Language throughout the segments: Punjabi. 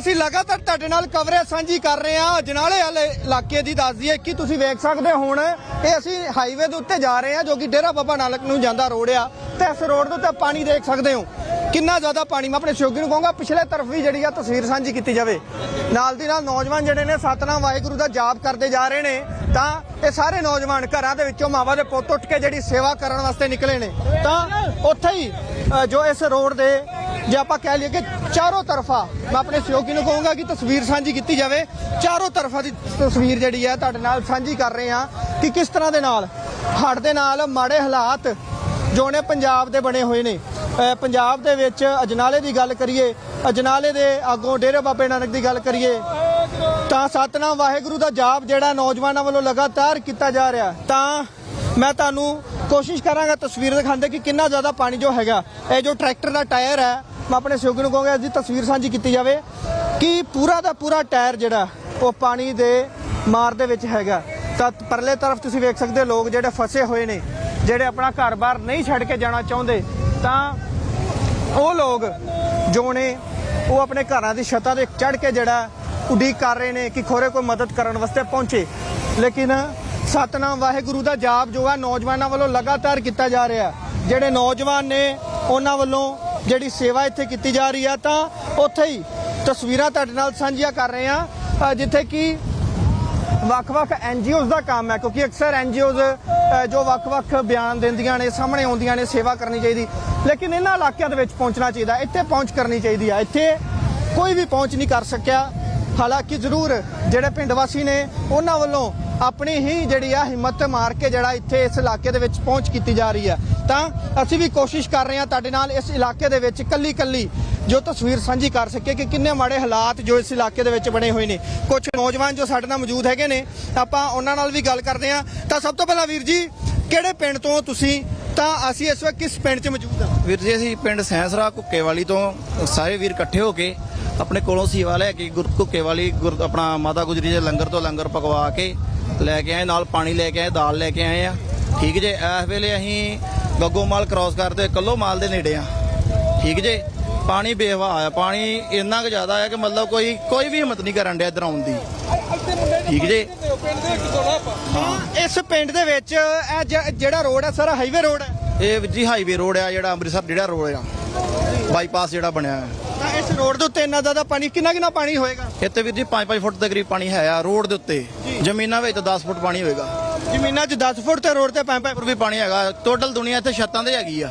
ਅਸੀਂ ਲਗਾਤਾਰ ਤੁਹਾਡੇ ਨਾਲ ਕਵਰੇਜ ਸਾਂਝੀ ਕਰ ਰਹੇ ਹਾਂ। ਅਜਨਾਲੇ ਵਾਲੇ ਇਲਾਕੇ ਦੀ ਦੱਸ ਦਈਏ ਕਿ ਤੁਸੀਂ ਵੇਖ ਸਕਦੇ ਹੋ ਹੁਣ, ਇਹ ਅਸੀਂ ਹਾਈਵੇ ਦੇ ਉੱਤੇ ਜਾ ਰਹੇ ਹਾਂ, ਜੋ ਕਿ ਡੇਰਾ ਬਾਬਾ ਨਾਨਕ ਨੂੰ ਜਾਂਦਾ ਰੋਡ ਆ। ਤੇ ਇਸ ਰੋਡ ਦੇ ਉੱਤੇ ਪਾਣੀ ਦੇਖ ਸਕਦੇ ਹੋ। ਕਿੰਨਾ ਜ਼ਿਆਦਾ ਪਾਣੀ, ਮੈਂ ਆਪਣੇ ਸ਼ੌਕੀ ਨੂੰ ਕਹੂੰਗਾ, ਪਿਛਲੇ ਤਰਫ ਵੀ ਜਿਹੜੀ ਆ ਤਸਵੀਰ ਸਾਂਝੀ ਕੀਤੀ ਜਾਵੇ। ਨਾਲ ਦੀ ਨਾਲ ਨੌਜਵਾਨ ਜਿਹੜੇ ਨੇ, ਸਤਨਾਮ ਵਾਹਿਗੁਰੂ ਦਾ ਜਾਪ ਕਰਦੇ ਜਾ ਰਹੇ ਨੇ। ਤਾਂ ਇਹ ਸਾਰੇ ਨੌਜਵਾਨ ਘਰਾਂ ਦੇ ਵਿੱਚੋਂ ਮਾਵਾ ਦੇ ਪੁੱਤ ਉੱਠ ਕੇ ਜਿਹੜੀ ਸੇਵਾ ਕਰਨ ਵਾਸਤੇ ਨਿਕਲੇ ਨੇ। ਤਾਂ ਉੱਥੇ ਹੀ ਜੋ ਇਸ ਰੋਡ ਦੇ ਜੇ ਆਪਾਂ ਕਹਿ ਲਈਏ ਕਿ ਚਾਰੋਂ ਤਰਫਾ ਮੈਂ ਆਪਣੇ ਸਹਿਯੋਗੀ ਨੂੰ ਕਹੂੰਗਾ ਕਿ ਤਸਵੀਰ ਸਾਂਝੀ ਕੀਤੀ ਜਾਵੇ। ਚਾਰੋਂ ਤਰਫਾ ਦੀ ਤਸਵੀਰ ਜਿਹੜੀ ਹੈ ਤੁਹਾਡੇ ਨਾਲ ਸਾਂਝੀ ਕਰ ਰਹੇ ਹਾਂ ਕਿ ਕਿਸ ਤਰ੍ਹਾਂ ਦੇ ਨਾਲ, ਹੜ੍ਹ ਦੇ ਨਾਲ ਮਾੜੇ ਹਾਲਾਤ ਜੋ ਨੇ ਪੰਜਾਬ ਦੇ ਬਣੇ ਹੋਏ ਨੇ। ਪੰਜਾਬ ਦੇ ਵਿੱਚ ਅਜਨਾਲੇ ਦੀ ਗੱਲ ਕਰੀਏ, ਅਜਨਾਲੇ ਦੇ ਅੱਗੋਂ ਡੇਰੇ ਬਾਬੇ ਨਾਨਕ ਦੀ ਗੱਲ ਕਰੀਏ, ਤਾਂ ਸਤਨਾਮ ਵਾਹਿਗੁਰੂ ਦਾ ਜਾਪ ਜਿਹੜਾ ਨੌਜਵਾਨਾਂ ਵੱਲੋਂ ਲਗਾਤਾਰ ਕੀਤਾ ਜਾ ਰਿਹਾ ਤਾਂ ਮੈਂ ਤੁਹਾਨੂੰ ਕੋਸ਼ਿਸ਼ ਕਰਾਂਗਾ ਤਸਵੀਰ ਦਿਖਾਉਂਦੇ ਕਿ ਕਿੰਨਾ ਜ਼ਿਆਦਾ ਪਾਣੀ ਜੋ ਹੈਗਾ, ਇਹ ਜੋ ਟਰੈਕਟਰ ਦਾ ਟਾਇਰ ਹੈ ਮੈਂ ਆਪਣੇ ਸਹਿਯੋਗੀ ਨੂੰ ਕਹਾਂਗਾ ਇਸ ਦੀ ਤਸਵੀਰ ਸਾਂਝੀ ਕੀਤੀ ਜਾਵੇ ਕਿ ਪੂਰਾ ਦਾ ਪੂਰਾ ਟਾਇਰ ਜਿਹੜਾ, ਉਹ ਪਾਣੀ ਦੇ ਮਾਰ ਦੇ ਵਿੱਚ ਹੈਗਾ। ਤਾਂ ਪਰਲੇ ਤਰਫ ਤੁਸੀਂ ਵੇਖ ਸਕਦੇ ਹੋ, ਲੋਕ ਜਿਹੜੇ ਫਸੇ ਹੋਏ ਨੇ, ਜਿਹੜੇ ਆਪਣਾ ਘਰ-ਬਾਰ ਨਹੀਂ ਛੱਡ ਕੇ ਜਾਣਾ ਚਾਹੁੰਦੇ, ਤਾਂ ਉਹ ਲੋਕ ਜੋ ਨੇ, ਉਹ ਆਪਣੇ ਘਰਾਂ ਦੀ ਛੱਤਾਂ ਤੇ ਚੜ੍ਹ ਕੇ ਜਿਹੜਾ ਉਡੀਕ ਕਰ ਰਹੇ ਨੇ ਕਿ ਖੋਰੇ ਕੋਈ ਮਦਦ ਕਰਨ ਵਾਸਤੇ ਪਹੁੰਚੇ। ਲੇਕਿਨ ਸਤਨਾਮ ਵਾਹਿਗੁਰੂ ਦਾ ਜਾਪ ਜੋ ਆ, ਨੌਜਵਾਨਾਂ ਵੱਲੋਂ ਲਗਾਤਾਰ ਕੀਤਾ ਜਾ ਰਿਹਾ। ਜਿਹੜੇ ਨੌਜਵਾਨ ਨੇ, ਉਹਨਾਂ ਵੱਲੋਂ ਜਿਹੜੀ ਸੇਵਾ ਇੱਥੇ ਕੀਤੀ ਜਾ ਰਹੀ ਆ, ਤਾਂ ਉੱਥੇ ਹੀ ਤਸਵੀਰਾਂ ਤੁਹਾਡੇ ਨਾਲ ਸਾਂਝੀਆਂ ਕਰ ਰਹੇ ਆ ਜਿੱਥੇ ਕਿ ਵੱਖ-ਵੱਖ ਐਨਜੀਓਜ਼ ਦਾ ਕੰਮ ਹੈ, ਕਿਉਂਕਿ ਅਕਸਰ ਐਨਜੀਓਜ਼ ਜੋ ਵੱਖ-ਵੱਖ ਬਿਆਨ ਦਿੰਦੀਆਂ ਨੇ, ਸਾਹਮਣੇ ਆਉਂਦੀਆਂ ਨੇ, ਸੇਵਾ ਕਰਨੀ ਚਾਹੀਦੀ। ਲੇਕਿਨ ਇਹਨਾਂ ਇਲਾਕਿਆਂ ਦੇ ਵਿੱਚ ਪਹੁੰਚਣਾ ਚਾਹੀਦਾ, ਇੱਥੇ ਪਹੁੰਚ ਕਰਨੀ ਚਾਹੀਦੀ ਆ। ਇੱਥੇ ਕੋਈ ਵੀ ਪਹੁੰਚ ਨਹੀਂ ਕਰ ਸਕਿਆ। ਹਾਲਾਂਕਿ ਜ਼ਰੂਰ ਜਿਹੜੇ ਪਿੰਡ ਵਾਸੀ ਨੇ, ਉਹਨਾਂ ਵੱਲੋਂ ਆਪਣੀ ਹੀ ਜਿਹੜੀ ਆ ਹਿੰਮਤ ਮਾਰ ਕੇ ਜਿਹੜਾ ਇੱਥੇ ਇਸ ਇਲਾਕੇ ਦੇ ਵਿੱਚ ਪਹੁੰਚ ਕੀਤੀ ਜਾ ਰਹੀ ਹੈ। ਤਾਂ ਅਸੀਂ ਵੀ ਕੋਸ਼ਿਸ਼ ਕਰ ਰਹੇ ਹਾਂ ਤੁਹਾਡੇ ਨਾਲ ਇਸ ਇਲਾਕੇ ਦੇ ਵਿੱਚ ਕੱਲੀ ਕੱਲੀ ਜੋ ਤਸਵੀਰ ਸਾਂਝੀ ਕਰ ਸਕੇ ਕਿ ਕਿੰਨੇ ਮਾੜੇ ਹਾਲਾਤ ਜੋ ਇਸ ਇਲਾਕੇ ਦੇ ਵਿੱਚ ਬਣੇ ਹੋਏ ਨੇ। ਕੁਝ ਨੌਜਵਾਨ ਜੋ ਸਾਡੇ ਨਾਲ ਮੌਜੂਦ ਹੈਗੇ ਨੇ, ਆਪਾਂ ਉਹਨਾਂ ਨਾਲ ਵੀ ਗੱਲ ਕਰਦੇ ਹਾਂ। ਤਾਂ ਸਭ ਤੋਂ ਪਹਿਲਾਂ ਵੀਰ ਜੀ, ਕਿਹੜੇ ਪਿੰਡ ਤੋਂ ਤੁਸੀਂ? ਤਾਂ ਅਸੀਂ ਇਸ ਵਕਤ ਕਿਸ ਪਿੰਡ 'ਚ ਮੌਜੂਦ ਹਾਂ? ਵੀਰ ਜੀ, ਅਸੀਂ ਪਿੰਡ ਸੈਂਸਰਾ ਕੁੱਕੇ ਵਾਲੀ ਤੋਂ ਸਾਰੇ ਵੀਰ ਇਕੱਠੇ ਹੋ ਕੇ ਆਪਣੇ ਕੋਲੋਂ ਸੇਵਾ ਲੈ ਕੇ ਗੁਰ ਕੁੱਕੇ ਵਾਲੀ ਗੁਰ, ਆਪਣਾ ਮਾਤਾ ਗੁਜਰੀ ਦੇ ਲੰਗਰ ਤੋਂ ਲੰਗਰ ਪਕਵਾ ਕੇ ਲੈ ਕੇ ਆਏ ਨਾਲ ਪਾਣੀ ਲੈ ਕੇ ਆਏ ਦਾਲ ਲੈ ਕੇ ਆਏ ਆ। ਠੀਕ ਜੇ? ਇਸ ਵੇਲੇ ਅਸੀਂ ਗੱਗੋ ਮਾਲ ਕ੍ਰਾਸ ਕਰਦੇ ਕੱਲੋ ਮਾਲ ਦੇ ਨੇੜੇ ਆ। ਠੀਕ ਜੇ? ਪਾਣੀ ਬੇਹਵਾ ਆ ਪਾਣੀ ਇੰਨਾ ਕੁ ਜ਼ਿਆਦਾ ਆ ਕਿ ਮਤਲਬ ਕੋਈ ਕੋਈ ਵੀ ਹਿੰਮਤ ਨਹੀਂ ਕਰਨ ਡਿਆ ਇੱਧਰ ਆਉਣ ਦੀ। ਠੀਕ ਜੇ? ਇਸ ਪਿੰਡ ਦੇ ਵਿੱਚ ਇਹ ਜ- ਜਿਹੜਾ ਰੋਡ ਹੈ ਸਾਰਾ ਹਾਈਵੇ ਰੋਡ ਹੈ? ਇਹ ਜੀ ਹਾਈਵੇ ਰੋਡ ਆ ਜਿਹੜਾ ਅੰਮ੍ਰਿਤਸਰ ਜਿਹੜਾ ਰੋਡ ਆ। ਬਾਈਪਾਸ ਜਿਹੜਾ ਬਣਿਆ ਹੈ ਇਸ ਰੋਡ ਦੇ ਉੱਤੇ ਇੰਨਾ ਜ਼ਿਆਦਾ ਪਾਣੀ ਕਿੰਨਾ ਕਿੰਨਾ ਪਾਣੀ ਹੋਏਗਾ? ਇੱਥੇ ਵੀਰ ਜੀ 5-5 ਫੁੱਟ ਦੇ ਕਰੀਬ ਪਾਣੀ ਹੈ ਆ ਰੋਡ ਦੇ ਉੱਤੇ। ਜ਼ਮੀਨਾਂ ਵਿੱਚ 10 ਫੁੱਟ ਪਾਣੀ ਹੋਏਗਾ। ਜ਼ਮੀਨਾਂ 'ਚ 10 ਫੁੱਟ ਤੇ ਰੋਡ ਤੇ ਪੈਂ ਪੈਂ ਉੱਪਰ ਵੀ ਪਾਣੀ ਹੈਗਾ। ਟੋਟਲ ਦੁਨੀਆ ਇੱਥੇ ਛੱਤਾਂ ਤੇ ਹੈਗੀ ਆ।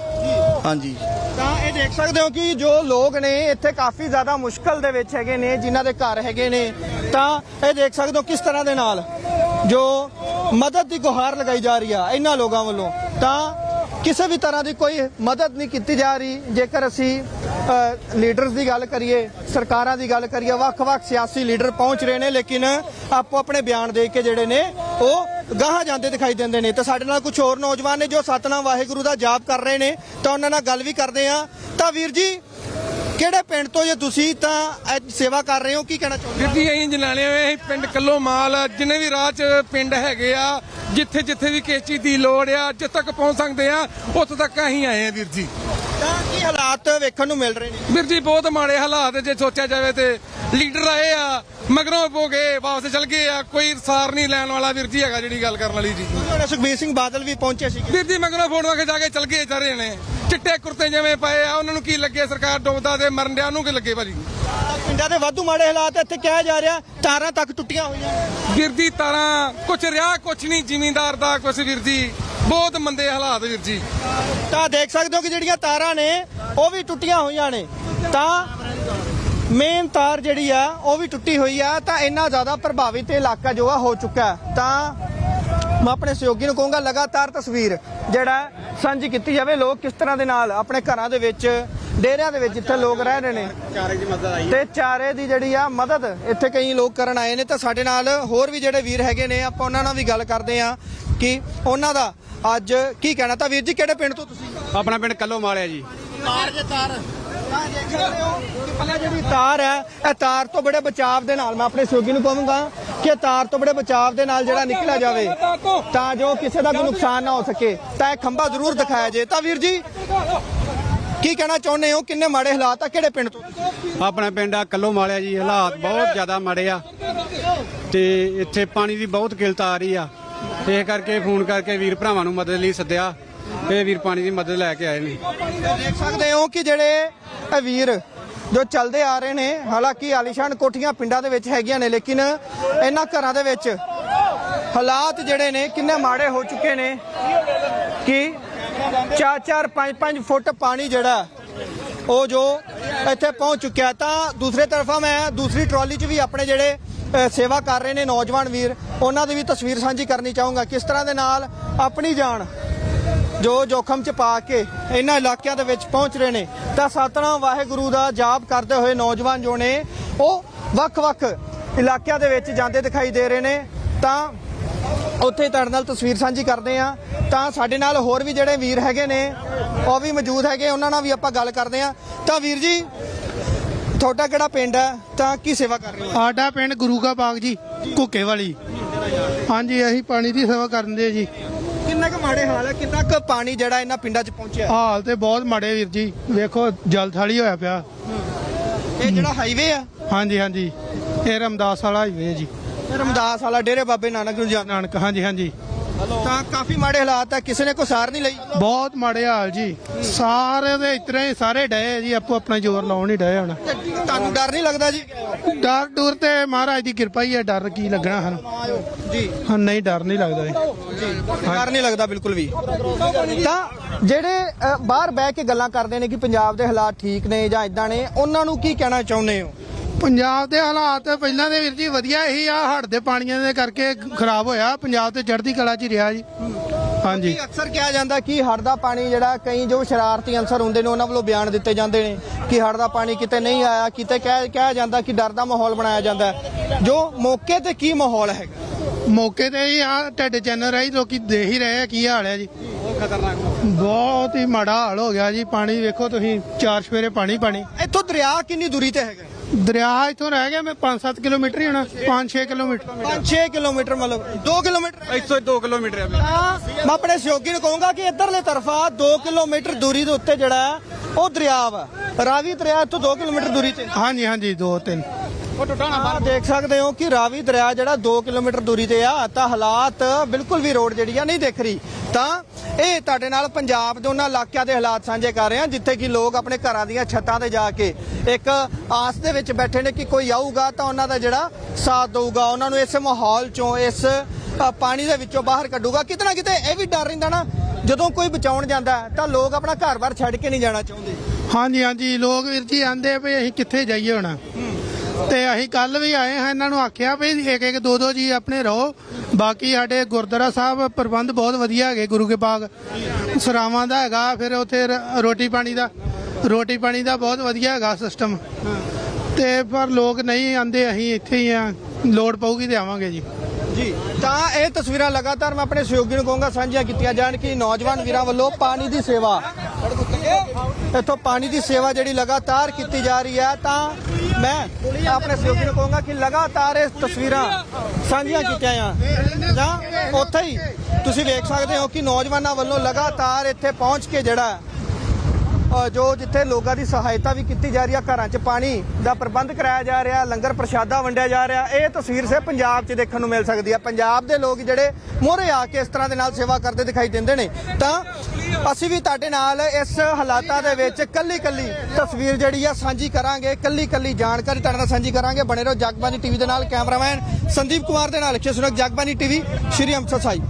ਹਾਂਜੀ। ਤਾਂ ਇਹ ਦੇਖ ਸਕਦੇ ਹੋ ਕਿ ਜੋ ਲੋਕ ਨੇ ਇੱਥੇ ਕਾਫੀ ਜ਼ਿਆਦਾ ਮੁਸ਼ਕਲ ਦੇ ਵਿੱਚ ਹੈਗੇ ਨੇ ਜਿਨ੍ਹਾਂ ਦੇ ਘਰ ਹੈਗੇ ਨੇ। ਤਾਂ ਇਹ ਦੇਖ ਸਕਦੇ ਹੋ ਕਿਸ ਤਰ੍ਹਾਂ ਦੇ ਨਾਲ ਜੋ ਮਦਦ ਦੀ ਗੁਹਾਰ ਲਗਾਈ ਜਾ ਰਹੀ ਆ ਇਹਨਾਂ ਲੋਕਾਂ ਵੱਲੋਂ। ਤਾਂ ਕਿਸੇ ਵੀ ਤਰ੍ਹਾਂ ਦੀ ਕੋਈ ਮਦਦ ਨਹੀਂ ਕੀਤੀ ਜਾ ਰਹੀ। ਜੇਕਰ ਅਸੀਂ ਲੀਡਰਸ ਦੀ ਗੱਲ ਕਰੀਏ, ਸਰਕਾਰਾਂ ਦੀ ਗੱਲ ਕਰੀਏ, ਵੱਖ-ਵੱਖ ਸਿਆਸੀ ਲੀਡਰ ਪਹੁੰਚ ਰਹੇ ਨੇ, ਲੇਕਿਨ ਆਪੋ ਆਪਣੇ ਬਿਆਨ ਦੇ ਕੇ ਜਿਹੜੇ ਨੇ, ਉਹ ਗਾਹਾਂ ਜਾਂਦੇ ਦਿਖਾਈ ਦਿੰਦੇ ਨੇ। ਤੇ ਸਾਡੇ ਨਾਲ ਕੁਝ ਹੋਰ ਨੌਜਵਾਨ ਨੇ ਜੋ ਸਤਨਾਮ ਵਾਹਿਗੁਰੂ ਦਾ ਜਾਪ ਕਰ ਰਹੇ ਨੇ, ਤਾਂ ਉਹਨਾਂ ਨਾਲ ਗੱਲ ਵੀ ਕਰਦੇ ਆ ਤਾਂ ਵੀਰ ਜੀ ਕਿਹੜੇ ਪਿੰਡ ਤੋਂ ਜੇ ਤੁਸੀਂ ਤਾਂ ਇਹ ਸੇਵਾ ਕਰ ਰਹੇ ਹੋ? ਕੀ ਕਹਿਣਾ ਚਾਹੁੰਦੇ ਵੀਰ ਜੀ ਅਸੀਂ ਜਨਾਲੇ ਹੋਏ ਪਿੰਡ ਕੱਲੋ ਮਾਲ ਜਿੰਨੇ ਵੀ ਰਾਹ 'ਚ ਪਿੰਡ ਹੈਗੇ ਆ ਜਿੱਥੇ ਜਿੱਥੇ ਵੀ ਕਿਸੇ ਚੀਜ਼ ਦੀ ਲੋੜ ਆ ਜਿੱਥੇ ਤੱਕ ਪਹੁੰਚ ਸਕਦੇ ਆ ਉੱਥੇ ਤੱਕ ਅਸੀਂ ਆਏ ਆ ਵੀਰ ਜੀ। ਤਾਂ ਕੀ ਹਾਲਾਤ ਵੇਖਣ ਨੂੰ ਮਿਲ ਰਹੇ ਨੇ? ਵੀਰ ਜੀ ਬਹੁਤ ਮਾੜੇ ਹਾਲਾਤ ਜੇ ਸੋਚਿਆ ਜਾਵੇ ਤੇ। ਲੀਡਰ ਆਏ ਆ ਮਗਰੋਂ ਹੋ ਗਏ ਵਾਪਸ ਚਲ ਗਏ ਆ। ਕੋਈ ਸਾਰ ਨਹੀਂ ਲੈਣ ਵਾਲਾ ਵੀਰ ਜੀ ਹੈਗਾ ਜਿਹੜੀ ਗੱਲ ਕਰਨ ਵਾਲੀ ਜੀ। ਤੁਹਾਡੇ ਸੁਖਬੀਰ ਸਿੰਘ ਬਾਦਲ ਵੀ ਪਹੁੰਚੇ ਸੀਗੇ। ਵੀਰ ਜੀ ਮਗਰੋਂ ਫੋਟੋਆਂ ਖਿਚਾ ਕੇ ਚਲ ਗਏ ਸਾਰੇ ਨੇ ਚਿੱਟੇ ਕੁਰਤੇ ਜਿਵੇਂ ਪਏ ਆ ਉਹਨਾਂ ਨੂੰ ਕੀ ਲੱਗੇ ਸਰਕਾਰ ਡੁੱਬਦਾ ਤੇ ਮਰਨ ਡਿਆ ਨੂੰ ਕੀ ਲੱਗੇ ਭਾਜੀ? ਪਿੰਡਾਂ ਦੇ ਵਾਧੂ ਮਾੜੇ ਹਾਲਾਤ ਇੱਥੇ ਕਿਹਾ ਜਾ ਰਿਹਾ ਤਾਰਾਂ ਤੱਕ ਟੁੱਟੀਆਂ ਹੋਈਆਂ। ਵੀਰ ਜੀ ਤਾਰਾਂ ਕੁਛ ਰਿਹਾ ਕੁਛ ਨਹੀਂ ਜ਼ਿਮੀਂਦਾਰ ਦਾ ਕੁਛ ਵੀਰ ਜੀ। ਬਹੁਤ ਮੰਦੇ ਹਾਲਾਤ ਵੀਰ ਜੀ। ਤਾਂ ਦੇਖ ਸਕਦੇ ਹੋ ਕਿ ਜਿਹੜੀਆਂ ਤਾਰਾਂ ਨੇ ਉਹ ਵੀ ਟੁੱਟੀਆਂ ਹੋਈਆਂ ਨੇ। ਤਾਂ ਮੇਨ ਤਾਰ ਜਿਹੜੀ ਆ ਉਹ ਵੀ ਟੁੱਟੀ ਹੋਈ ਆ ਤਾਂ ਇੰਨਾ ਜ਼ਿਆਦਾ ਪ੍ਰਭਾਵਿਤ ਇਲਾਕਾ ਜੋ ਆ ਹੋ ਚੁੱਕਾ ਹੈ। ਤਾਂ ਮੈਂ ਆਪਣੇ ਸਹਿਯੋਗੀ ਨੂੰ ਕਹੂੰਗਾ ਲਗਾਤਾਰ ਤਸਵੀਰ ਜਿਹੜਾ ਸਾਂਝੀ ਕੀਤੀ ਜਾਵੇ ਲੋਕ ਕਿਸ ਤਰ੍ਹਾਂ ਦੇ ਨਾਲ ਆਪਣੇ ਘਰਾਂ ਦੇ ਵਿੱਚ ਡੇਰਿਆਂ ਦੇ ਵਿੱਚ ਜਿੱਥੇ ਲੋਕ ਰਹਿ ਰਹੇ ਨੇ। ਚਾਰੇ ਦੀ ਮਦਦ ਆਈ ਤੇ ਚਾਰੇ ਦੀ ਜਿਹੜੀ ਆ ਮਦਦ ਇੱਥੇ ਕਈ ਲੋਕ ਕਰਨ ਆਏ ਨੇ ਤਾਂ ਸਾਡੇ ਨਾਲ ਹੋਰ ਵੀ ਜਿਹੜੇ ਵੀਰ ਹੈਗੇ ਨੇ ਆਪਾਂ ਉਹਨਾਂ ਨਾਲ ਵੀ ਗੱਲ ਕਰਦੇ ਆ ਕਿ ਉਹਨਾਂ ਦਾ ਅੱਜ ਕੀ ਕਹਿਣਾ। ਤਾਂ ਵੀਰ ਜੀ ਕਿਹੜੇ ਪਿੰਡ ਤੋਂ ਤੁਸੀਂ? ਆਪਣਾ ਪਿੰਡ ਕੱਲੋ ਮਾਲਿਆ ਜੀ। ਤਾਰ ਜੇ ਤਾਰ। ਤਾਂ ਦੇਖ ਸਕਦੇ ਹੋ ਕਿ ਪਹਿਲਾਂ ਜਿਹੜੀ ਤਾਰ ਹੈ ਇਹ ਤਾਰ ਤੋਂ ਬੜੇ ਬਚਾਵ ਦੇ ਨਾਲ ਮੈਂ ਆਪਣੇ ਸਹਿਯੋਗੀ ਨੂੰ ਕਹਾਂਗਾ ਕਿ ਤਾਰ ਤੋਂ ਬੜੇ ਬਚਾਵ ਦੇ ਨਾਲ ਜਿਹੜਾ ਨਿਕਲਿਆ ਜਾਵੇ ਤਾਂ ਜੋ ਕਿਸੇ ਦਾ ਕੋਈ ਨੁਕਸਾਨ ਨਾ ਹੋ ਸਕੇ। ਤਾਂ ਇਹ ਖੰਭਾ ਜ਼ਰੂਰ ਦਿਖਾਇਆ ਜੇ ਤਾਂ ਵੀਰ ਜੀ ਕੀ ਕਹਿਣਾ ਚਾਹੁੰਦੇ ਹੋ? ਕਿੰਨੇ ਮਾੜੇ ਹਾਲਾਤ ਆ? ਕਿਹੜੇ ਪਿੰਡ ਤੋਂ? ਆਪਣਾ ਪਿੰਡ ਆ ਕੱਲੋ ਮਾਲਿਆ ਜੀ ਹਾਲਾਤ ਬਹੁਤ ਜ਼ਿਆਦਾ ਮਾੜੇ ਆ। ਤੇ ਇੱਥੇ ਪਾਣੀ ਦੀ ਬਹੁਤ ਕਿਲਤ ਆ ਰਹੀ ਆ। ਇਹ ਕਰਕੇ ਫੋਨ ਕਰਕੇ ਵੀਰ ਭਰਾਵਾਂ ਨੂੰ ਮਦਦ ਲਈ ਸੱਦਿਆ। ਇਹ ਵੀਰ ਪਾਣੀ ਦੀ ਮਦਦ ਲੈ ਕੇ ਆਏ ਨੇ। ਦੇਖ ਸਕਦੇ ਹੋ ਕਿ ਜਿਹੜੇ ਇਹ ਵੀਰ ਜੋ ਚੱਲਦੇ ਆ ਰਹੇ ਨੇ, ਹਾਲਾਂਕਿ ਆਲੀਸ਼ਾਨ ਕੋਠੀਆਂ ਪਿੰਡਾਂ ਦੇ ਵਿੱਚ ਹੈਗੀਆਂ ਨੇ, ਲੇਕਿਨ ਇਹਨਾਂ ਘਰਾਂ ਦੇ ਵਿੱਚ ਹਾਲਾਤ ਜਿਹੜੇ ਨੇ ਕਿੰਨੇ ਮਾੜੇ ਹੋ ਚੁੱਕੇ ਨੇ ਕਿ 4-4 5-5 ਫੁੱਟ ਪਾਣੀ ਜਿਹੜਾ ਉਹ ਜੋ ਇੱਥੇ ਪਹੁੰਚ ਚੁੱਕਿਆ ਤਾਂ ਦੂਸਰੇ ਤਰਫਾ ਮੈਂ ਦੂਸਰੀ ਟਰਾਲੀ 'ਚ ਵੀ ਆਪਣੇ ਜਿਹੜੇ ਸੇਵਾ ਕਰ ਰਹੇ ਨੇ ਨੌਜਵਾਨ ਵੀਰ, ਉਹਨਾਂ ਦੀ ਵੀ ਤਸਵੀਰ ਸਾਂਝੀ ਕਰਨੀ ਚਾਹੂੰਗਾ। ਕਿਸ ਤਰ੍ਹਾਂ ਦੇ ਨਾਲ ਆਪਣੀ ਜਾਨ ਜੋ ਜੋਖਮ ਚ ਪਾ ਕੇ ਇਹਨਾਂ ਇਲਾਕਿਆਂ ਦੇ ਵਿੱਚ ਪਹੁੰਚ ਰਹੇ ਨੇ, ਤਾਂ ਸਤਨਾਮ ਵਾਹਿਗੁਰੂ ਦਾ ਜਾਪ ਕਰਦੇ ਹੋਏ ਨੌਜਵਾਨ ਜੋ ਨੇ, ਉਹ ਵੱਖ-ਵੱਖ ਇਲਾਕਿਆਂ ਦੇ ਵਿੱਚ ਜਾਂਦੇ ਦਿਖਾਈ ਦੇ ਰਹੇ ਨੇ। ਤਾਂ ਉੱਥੇ ਤੁਹਾਡੇ ਨਾਲ ਤਸਵੀਰ ਸਾਂਝੀ ਕਰਦੇ ਆ ਤਾਂ ਸਾਡੇ ਨਾਲ ਹੋਰ ਵੀ ਜਿਹੜੇ ਵੀਰ ਹੈਗੇ ਨੇ, ਉਹ ਵੀ ਮੌਜੂਦ ਹੈਗੇ, ਉਹਨਾਂ ਨਾਲ ਵੀ ਆਪਾਂ ਗੱਲ ਕਰਦੇ ਆ ਤਾਂ ਵੀਰ ਜੀ, ਤੁਹਾਡਾ ਕਿਹੜਾ ਪਿੰਡ ਹੈ? ਤਾਂ ਕੀ ਸੇਵਾ ਕਰ ਰਹੇ ਹੋ? ਸਾਡਾ ਪਿੰਡ ਗੁਰੂ ਕਾ ਬਾਗ ਜੀ, ਘੁੱਕੇ ਵਾਲੀ। ਹਾਂਜੀ, ਅਸੀਂ ਪਾਣੀ ਦੀ ਸੇਵਾ ਕਰਨ ਦੇ ਜੀ। ਕਿੰਨਾ ਕੁ ਮਾੜੇ ਹਾਲ ਹੈ ਕਿੰਨਾ ਕੁ ਪਾਣੀ ਜਿਹੜਾ ਇਹਨਾਂ ਪਿੰਡਾਂ 'ਚ ਪਹੁੰਚਿਆ? ਹਾਲ ਤੇ ਬਹੁਤ ਮਾੜੇ ਵੀਰ ਜੀ। ਵੇਖੋ ਜਲ ਥਾਲੀ ਹੋਇਆ ਪਿਆ। ਇਹ ਜਿਹੜਾ ਹਾਈਵੇ ਆ? ਹਾਂਜੀ ਹਾਂਜੀ। ਇਹ ਰਮਦਾਸ ਵਾਲਾ ਹਾਈਵੇ ਜੀ। ਰਮਦਾਸ ਵਾਲਾ ਡੇਰੇ ਬਾਬੇ ਨਾਨਕ ਨੂੰ ਜਾਣਾ ਨਾਨਕ ਹਾਂਜੀ ਹਾਂਜੀ। ਤਾਂ ਕਾਫੀ ਮਾੜੇ ਹਾਲਾਤ ਆ ਕਿਸੇ ਨੇ ਕੋਈ ਸਾਰ ਨਹੀਂ ਲਈ। ਬਹੁਤ ਮਾੜੇ ਹਾਲ ਜੀ। ਸਾਰੇ ਦੇ ਇਤਰੇ ਹੀ ਸਾਰੇ ਡਏ ਜੀ ਆਪੋ ਆਪਣਾ ਜ਼ੋਰ ਲਾਉਣ ਹੀ ਡਏ ਹੁਣ। ਤੁਹਾਨੂੰ ਡਰ ਨਹੀਂ ਲੱਗਦਾ ਜੀ? ਡਰ ਡੁਰ ਤੇ ਮਹਾਰਾਜ ਦੀ ਕਿਰਪਾ ਹੀ ਹੈ ਡਰ ਕੀ ਲੱਗਣਾ ਹਨ ਜੀ। ਹਾਂ ਨਹੀਂ ਡਰ ਨਹੀਂ ਲੱਗਦਾ ਜੀ। ਡਰ ਨਹੀਂ ਲੱਗਦਾ ਬਿਲਕੁਲ ਵੀ। ਤਾਂ ਜਿਹੜੇ ਅ, ਬਾਹਰ ਬਹਿ ਕੇ ਗੱਲਾਂ ਕਰਦੇ ਨੇ ਕਿ ਪੰਜਾਬ ਦੇ ਹਾਲਾਤ ਠੀਕ ਨੇ ਜਾਂ ਇਦਾਂ ਨੇ ਉਹਨਾਂ ਨੂੰ ਕੀ ਕਹਿਣਾ ਚਾਹੁੰਦੇ ਹੋ? ਪੰਜਾਬ ਦੇ ਹਾਲਾਤ ਪਹਿਲਾਂ ਦੇ ਵੀਰ ਜੀ ਵਧੀਆ ਹੀ ਆ ਹੜ੍ਹ ਦੇ ਪਾਣੀਆਂ ਦੇ ਕਰਕੇ ਖਰਾਬ ਹੋਇਆ। ਪੰਜਾਬ ਤੇ ਚੜ੍ਹਦੀ ਕਲਾ 'ਚ ਹੀ ਰਿਹਾ ਜੀ। ਹਾਂਜੀ। ਅਕਸਰ ਕਿਹਾ ਜਾਂਦਾ ਕਿ ਹੜ੍ਹ ਦਾ ਪਾਣੀ ਜਿਹੜਾ ਕਈ ਜੋ ਸ਼ਰਾਰਤੀ ਅਨਸਰ ਹੁੰਦੇ ਨੇ ਉਹਨਾਂ ਵੱਲੋਂ ਬਿਆਨ ਦਿੱਤੇ ਜਾਂਦੇ ਨੇ ਕਿ ਹੜ੍ਹ ਦਾ ਪਾਣੀ ਕਿਤੇ ਨਹੀਂ ਆਇਆ ਕਿਤੇ ਕਹਿ ਜਾਂਦਾ ਕਿ ਡਰ ਦਾ ਮਾਹੌਲ ਬਣਾਇਆ ਜਾਂਦਾ ਹੈ। ਜੋ ਮੌਕੇ ਤੇ ਕੀ ਮਾਹੌਲ ਹੈਗਾ? ਮੌਕੇ ਤੇ ਹੀ ਆ ਢੱਡ ਚੈਨਲ ਰਾਹੀਂ ਲੋਕੀ ਦੇਖ ਹੀ ਰਹੇ ਆ ਕੀ ਹਾਲ ਹੈ ਜੀ। ਬਹੁਤ ਹੀ ਮਾੜਾ ਹਾਲ ਹੋ ਗਿਆ ਜੀ ਪਾਣੀ ਵੇਖੋ ਤੁਸੀਂ ਚਾਰ ਸਵੇਰੇ ਪਾਣੀ ਪਾਣੀ ਇੱਥੋਂ ਦਰਿਆ ਕਿੰਨੀ ਦੂਰੀ ਤੇ ਹੈਗਾ? ਦਰਿਆ ਇੱਥੋਂ ਰਹਿ ਗਿਆ ਮੈਂ 5-7 ਕਿਲੋਮੀਟਰ ਹੀ ਹੋਣਾ 5-6 ਕਿਲੋਮੀਟਰ। 5-6 ਕਿਲੋਮੀਟਰ ਮਤਲਬ 2 ਕਿਲੋਮੀਟਰ ਇੱਥੋਂ 2 ਕਿਲੋਮੀਟਰ ਆ ਤਾਂ ਮੈਂ ਆਪਣੇ ਸਹਿਯੋਗੀ ਨੂੰ ਕਹੂੰਗਾ ਕਿ ਇੱਧਰਲੇ ਤਰਫਾ 2 ਕਿਲੋਮੀਟਰ ਦੂਰੀ ਦੇ ਉੱਤੇ ਜਿਹੜਾ ਹੈ, ਉਹ ਦਰਿਆ ਵਾ। ਰਾਵੀ ਦਰਿਆ ਇੱਥੋਂ 2 ਕਿਲੋਮੀਟਰ ਦੂਰੀ ਤੇ। ਹਾਂਜੀ ਹਾਂਜੀ ਆਹ ਦੇਖ ਸਕਦੇ ਹੋ ਕਿ ਰਾਵੀ ਦਰਿਆ ਜਿਹੜਾ 2 ਕਿਲੋਮੀਟਰ ਦੂਰੀ ਤੇ ਆ ਤਾਂ ਹਾਲਾਤ ਬਿਲਕੁਲ ਵੀ ਰੋਡ ਜਿਹੜੀ ਆ ਨਹੀਂ ਦਿਖ ਰਹੀ। ਤਾਂ ਇਹ ਤੁਹਾਡੇ ਨਾਲ ਪੰਜਾਬ ਦੇ ਉਹਨਾਂ ਇਲਾਕਿਆਂ ਦੇ ਹਾਲਾਤ ਸਾਂਝੇ ਕਰ ਰਹੇ ਹਾਂ ਜਿੱਥੇ ਕਿ ਲੋਕ ਆਪਣੇ ਘਰਾਂ ਦੀਆਂ ਛੱਤਾਂ ਤੇ ਜਾ ਕੇ ਇੱਕ ਆਸ ਦੇ ਵਿੱਚ ਬੈਠੇ ਨੇ ਕਿ ਕੋਈ ਆਊਗਾ ਤਾਂ ਉਹਨਾਂ ਦਾ ਜਿਹੜਾ ਸਾਥ ਦਊਗਾ। ਉਹਨਾਂ ਨੂੰ ਇਸ ਮਾਹੌਲ ਚੋਂ ਇਸ ਪਾਣੀ ਦੇ ਵਿੱਚੋਂ ਬਾਹਰ ਕੱਢੂਗਾ। ਕਿਤੇ ਨਾ ਕਿਤੇ ਇਹ ਵੀ ਡਰ ਰਹਿੰਦਾ ਨਾ ਜਦੋਂ ਕੋਈ ਬਚਾਉਣ ਜਾਂਦਾ ਤਾਂ ਲੋਕ ਆਪਣਾ ਘਰ-ਬਾਰ ਛੱਡ ਕੇ ਨਹੀਂ ਜਾਣਾ ਚਾਹੁੰਦੇ। ਹਾਂਜੀ ਹਾਂਜੀ। ਲੋਕ ਵੀਰ ਜੀ ਆਂਦੇ ਵੀ ਅਸੀਂ ਕਿੱਥੇ ਜਾਈਏ ਹੁਣ? ਤੇ ਅਸੀਂ ਕੱਲ ਵੀ ਆਏ ਹਾਂ, ਇਹਨਾਂ ਨੂੰ ਆਖਿਆ ਵੀ ਇੱਕ ਇੱਕ ਦੋ ਦੋ ਜੀ ਆਪਣੇ ਰਹੋ। ਬਾਕੀ ਸਾਡੇ ਗੁਰਦੁਆਰਾ ਸਾਹਿਬ ਪ੍ਰਬੰਧ ਬਹੁਤ ਵਧੀਆ ਹੈਗੇ, ਗੁਰੂ ਕੇ ਬਾਗ। ਸਰਾਵਾਂ ਦਾ ਹੈਗਾ, ਫਿਰ ਉੱਥੇ ਰ- ਰੋਟੀ ਪਾਣੀ ਦਾ, ਰੋਟੀ ਪਾਣੀ ਦਾ ਬਹੁਤ ਵਧੀਆ ਹੈਗਾ ਸਿਸਟਮ ਤੇ ਪਰ ਲੋਕ ਨਹੀਂ ਆਂਦੇ ਅਸੀਂ ਇੱਥੇ ਹੀ ਆ ਲੋੜ ਪਊਗੀ ਤੇ ਆਵਾਂਗੇ ਜੀ। ਜੀ, ਤਾਂ ਇਹ ਤਸਵੀਰਾਂ ਲਗਾਤਾਰ ਮੈਂ ਆਪਣੇ ਸਹਿਯੋਗੀ ਨੂੰ ਕਹੂੰਗਾ, ਸਾਂਝੀਆਂ ਕੀਤੀਆਂ ਜਾਣ ਕਿ ਨੌਜਵਾਨ ਵੀਰਾਂ ਵੱਲੋਂ ਪਾਣੀ ਦੀ ਸੇਵਾ, ਇੱਥੋਂ ਪਾਣੀ ਦੀ ਸੇਵਾ ਜਿਹੜੀ ਲਗਾਤਾਰ ਕੀਤੀ ਜਾ ਰਹੀ ਹੈ, ਤਾਂ ਮੈਂ ਆਪਣੇ ਸਹਿਯੋਗੀ ਨੂੰ ਕਹੂੰਗਾ ਕਿ ਲਗਾਤਾਰ ਇਹ ਤਸਵੀਰਾਂ ਸਾਂਝੀਆਂ ਕੀਤੀਆਂ ਜਾਂ ਜਾਂ ਉੱਥੇ ਹੀ ਤੁਸੀਂ ਵੇਖ ਸਕਦੇ ਹੋ ਕਿ ਨੌਜਵਾਨਾਂ ਵੱਲੋਂ ਲਗਾਤਾਰ ਇੱਥੇ ਪਹੁੰਚ ਕੇ ਜਿਹੜਾ ਜੋ ਜਿੱਥੇ ਲੋਕਾਂ ਦੀ ਸਹਾਇਤਾ ਵੀ ਕੀਤੀ ਜਾ ਰਹੀ ਆ, ਘਰਾਂ 'ਚ ਪਾਣੀ ਦਾ ਪ੍ਰਬੰਧ ਕਰਾਇਆ ਜਾ ਰਿਹਾ, ਲੰਗਰ ਪ੍ਰਸ਼ਾਦਾ ਵੰਡਿਆ ਜਾ ਰਿਹਾ, ਇਹ ਤਸਵੀਰ ਸੇ ਪੰਜਾਬ 'ਚ ਦੇਖਣ ਨੂੰ ਮਿਲ ਸਕਦੀ ਆ। ਪੰਜਾਬ ਦੇ ਲੋਕ ਜਿਹੜੇ ਮੋਹਰੇ ਆ ਕੇ ਇਸ ਤਰ੍ਹਾਂ ਦੇ ਨਾਲ ਸੇਵਾ ਕਰਦੇ ਦਿਖਾਈ ਦਿੰਦੇ ਨੇ। ਤਾਂ ਅਸੀਂ ਵੀ ਤੁਹਾਡੇ ਨਾਲ ਇਸ ਹਾਲਾਤਾਂ ਦੇ ਵਿੱਚ ਕੱਲੀ ਕੱਲੀ ਤਸਵੀਰ ਜਿਹੜੀ ਆ, ਸਾਂਝੀ ਕਰਾਂਗੇ ਕੱਲੀ ਕੱਲੀ ਜਾਣਕਾਰੀ ਤੁਹਾਡੇ ਨਾਲ ਸਾਂਝੀ ਕਰਾਂਗੇ। ਬਣੇ ਰਹੋ ਜਗਬਾਨੀ ਟੀਵੀ ਦੇ ਨਾਲ, ਕੈਮਰਾਮੈਨ ਸੰਦੀਪ ਕੁਮਾਰ ਦੇ ਨਾਲ ਅਕਸ਼ੇ ਸੁਨਕ ਜਗਬਾਨੀ ਟੀਵੀ, ਸ਼੍ਰੀ ਅੰਮ੍ਰਿਤਸਰ ਸਾਹਿਬ